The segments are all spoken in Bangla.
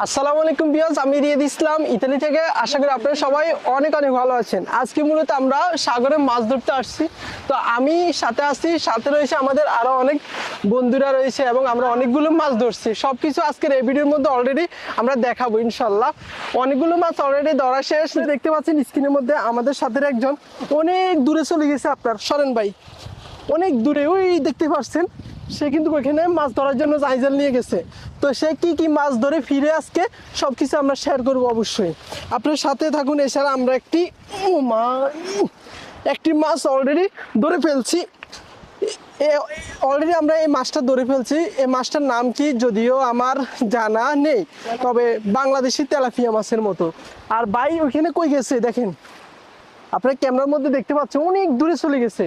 আসসালামু আলাইকুম বিয়াজ আমি রিয়াদ ইসলাম, ইতালি থেকে। আশা করি আপনারা সবাই অনেক অনেক ভালো আছেন। আজকে মূলত আমরা সাগরে মাছ ধরতে আসছি। তো আমি সাথে আসছি সাথে রয়েছে আমাদের আরও অনেক বন্ধুরা রয়েছে এবং আমরা অনেকগুলো মাছ ধরছি। সব কিছু আজকের এই ভিডিওর মধ্যে অলরেডি আমরা দেখাবো ইনশাল্লাহ অনেকগুলো মাছ অলরেডি ধরা শেষ। দেখতে পাচ্ছেন স্ক্রিনের মধ্যে আমাদের সাথে একজন। অনেক দূরে চলে গেছে আপনার, সরেন ভাই। অনেক দূরে, ওই দেখতে পাচ্ছেন। সে কিন্তু ওইখানে মাছ ধরার জন্য জাইজাল নিয়ে গেছে। তো সে কি কি মাছ ধরে ফিরে আজকে সব কিছু আমরা শেয়ার করব অবশ্যই। আপনার সাথে থাকুন, এছাড়া আমরা একটি একটি মাছ অলরেডি ধরে ফেলছি। অলরেডি আমরা এই মাছটা ধরে ফেলছি। এই মাছটার নাম কি যদিও আমার জানা নেই, তবে বাংলাদেশি তেলাপিয়া মাছের মতো। আর ভাই ওইখানে কই গেছে দেখেন? আপনার ক্যামেরার মধ্যে দেখতে পাচ্ছেন, অনেক দূরে চলে গেছে।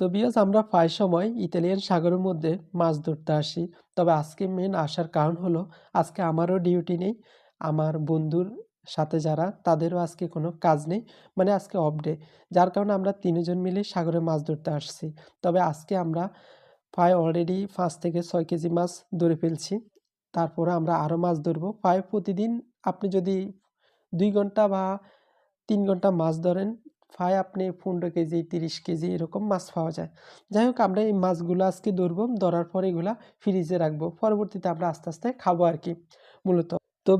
তো বিয়াস আমরা প্রায় সময় ইতালিয়ান সাগরের মধ্যে মাছ ধরতে আসি। তবে আজকে মেন আসার কারণ হলো, আজকে আমারও ডিউটি নেই। আমার বন্ধুর সাথে যারা, তাদেরও আজকে কোনো কাজ নেই মানে আজকে অফ ডে যার কারণে আমরা তিনজন মিলে সাগরে মাছ ধরতে আসছি। তবে আজকে আমরা প্রায় অলরেডি পাঁচ থেকে ছয় কেজি মাছ ধরে ফেলছি। তারপরে আমরা আরও মাছ ধরবো। প্রায় প্রতিদিন আপনি যদি দুই ঘণ্টা বা তিন ঘণ্টা মাছ ধরেন প্রায় আপনি পনেরো কেজি, তিরিশ কেজি এরকম মাছ পাওয়া যায়। যাই হোক আমরা এই মাছগুলো আজকে ধরবো, ধরার পর এগুলা ফ্রিজে রাখব। পরবর্তীতে আমরা আস্তে আস্তে খাব আর কি, মূলত। তো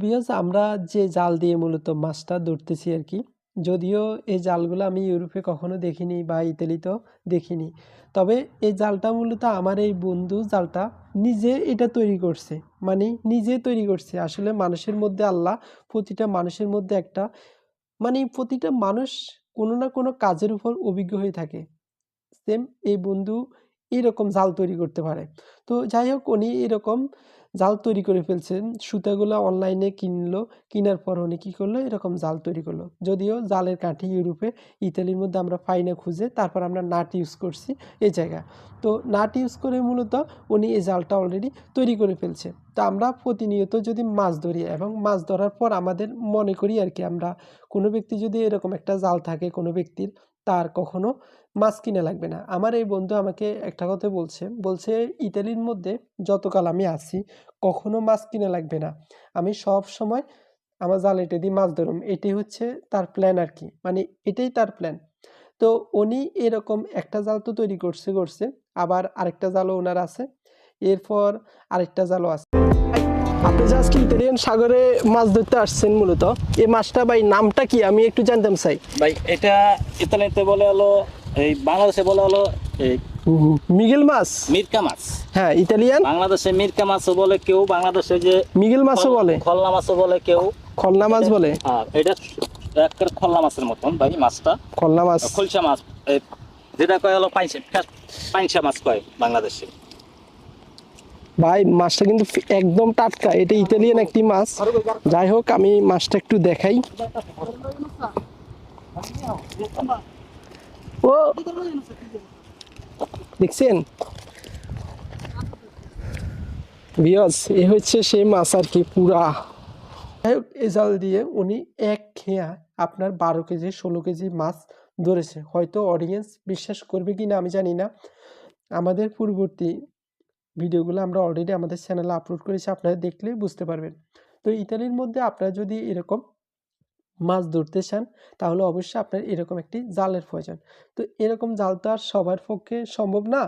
আমরা যে জাল দিয়ে মূলত মাছটা ধরতেছি আর কি, যদিও এই জালগুলো আমি ইউরোপে কখনো দেখিনি বা ইতালিতেও দেখিনি, তবে এই জালটা মূলত আমার এই বন্ধু জালটা নিজে এটা তৈরি করছে মানে নিজে তৈরি করছে। আসলে মানুষের মধ্যে আল্লাহ, প্রতিটা মানুষের মধ্যে একটা মানে প্রতিটা মানুষ কোনো না কোনো কাজের উপর অভিজ্ঞ হয়ে থাকে। সেম এই বন্ধু এরকম জাল তৈরি করতে পারে। তো যাই হোক, উনি এরকম জাল তৈরি করে ফেলছেন। সুতাগুলো অনলাইনে কিনলো, কেনার পর উনি কী করল? এরকম জাল তৈরি করল। যদিও জালের কাঠি ইউরোপে, ইতালির মধ্যে আমরা পাই না খুঁজে, তারপর আমরা নাট ইউজ করছি এই জায়গা তো নাট ইউজ করে মূলত উনি এই জালটা অলরেডি তৈরি করে ফেলছে। তো আমরা প্রতিনিয়ত যদি মাছ ধরি এবং মাছ ধরার পর আমাদের মনে করি আর কি, আমরা কোনো ব্যক্তি যদি এরকম একটা জাল থাকে, কোনো ব্যক্তির তার কখনো মাছ কিনা লাগবে না। আমার এই বন্ধু আমাকে একটা কথা বলছে বলছে, ইতালির মধ্যে যতকাল আমি আছি, কখনো মাছ কিনা লাগবে না। আমি সব সময় আমার জাল এটা দিয়ে মাছ ধরুম। এটাই হচ্ছে তার প্ল্যান আর কি মানে এটাই তার প্ল্যান তো উনি এরকম একটা জাল তো তৈরি করছে করছে। আবার আরেকটা জালও ওনার আছে। এরপর আরেকটা জালও আছে। আপনি যে আজকে ইতালিয়ান সাগরে মাছ ধরতে আসছেন মূলত এই মাছটা ভাই নামটা কি? আমি একটু জানতাম চাই ভাই এটা ইতালিতে বলে হলো এই বাংলাদেশে বলে হলো এই মিগেল মাছ? মিরকা মাছ। হ্যাঁ ইতালিয়ান? বাংলাদেশে মিরকা মাছও বলে কেউ বাংলাদেশে যে মিগেল মাছও বলে? খলনা মাছও বলে কেউ। খলনা মাছ বলে? আর এটা একটা খলনা মাছের মতন ভাই মাছটা। খলনা মাছ? খলসা মাছ যেটা কয় হলো পাইনসা পাইনসা মাছ কয় বাংলাদেশে। ভাই, মাছটা কিন্তু একদম টাটকা। এটা ইতালিয়ান একটি মাছ। যাই হোক, আমি মাছটা একটু দেখাই। ও! দেখছেন? বিয়স এ হচ্ছে সেই মাছ আর কি, পুরা। যাই হোক, এই জাল দিয়ে উনি এক খেয়া আপনার বারো কেজি, ষোলো কেজি মাছ ধরেছে। হয়তো অডিয়েন্স বিশ্বাস করবে কি না আমি জানি না। আমাদের পূর্ববর্তী ভিডিওগুলো আমরা অলরেডি আমাদের চ্যানেলে আপলোড করেছি, আপনারা দেখলেই বুঝতে পারবেন। তো ইতালির মধ্যে আপনারা যদি এরকম মাছ ধরতে চান, তাহলে অবশ্যই আপনার এরকম একটি জালের প্রয়োজন। তো এরকম জাল তো আর সবার পক্ষে সম্ভব না।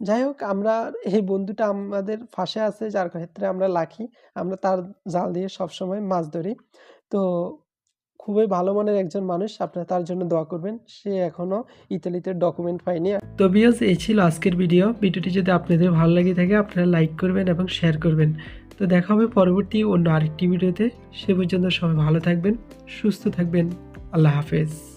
যাই হোক, আমরা এই বন্ধুটা আমাদের ফাঁসে আছে, যার ক্ষেত্রে আমরা লাখি আমরা তার জাল দিয়ে সবসময় মাছ ধরি। তো খুবই ভালো মানের একজন মানুষ আপনারা তার জন্য দোয়া করবেন। সে এখনও ইতালিতে ডকুমেন্ট পায়নি। তো বিয়স এই ছিল আজকের ভিডিও ভিডিওটি যদি আপনাদের ভালো লাগে থাকে, আপনারা লাইক করবেন এবং শেয়ার করবেন। তো দেখা হবে পরবর্তী অন্য আরেকটি ভিডিওতে সে পর্যন্ত সবাই ভালো থাকবেন, সুস্থ থাকবেন। আল্লাহ হাফেজ।